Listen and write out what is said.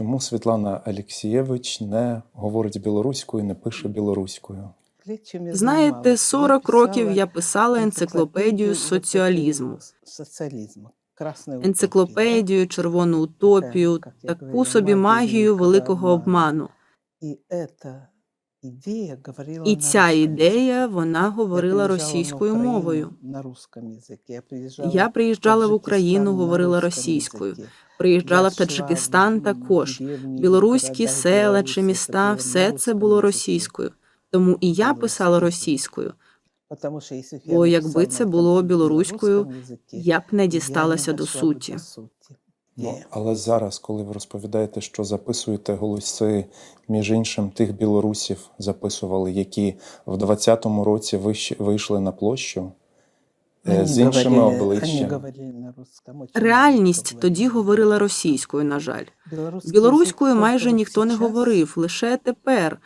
Чому Світлана Алєксєвич не говорить білоруською, не пише білоруською? Знаєте, 40 років я писала енциклопедію соціалізму. Енциклопедію, червону утопію, таку собі магію великого обману. І ця ідея, вона говорила російською мовою. Я приїжджала в Україну, говорила російською. Приїжджала в Таджикистан також. Білоруські села чи міста, все це було російською. Тому і я писала російською. Бо якби це було білоруською, Я б не дісталася до суті. Ну, але зараз, коли ви розповідаєте, що записуєте голоси, між іншим, тих білорусів записували, які в 20-му році вийшли на площу з іншими обличчями. Реальність тоді говорила російською, на жаль. Білоруською майже ніхто не говорив, лише тепер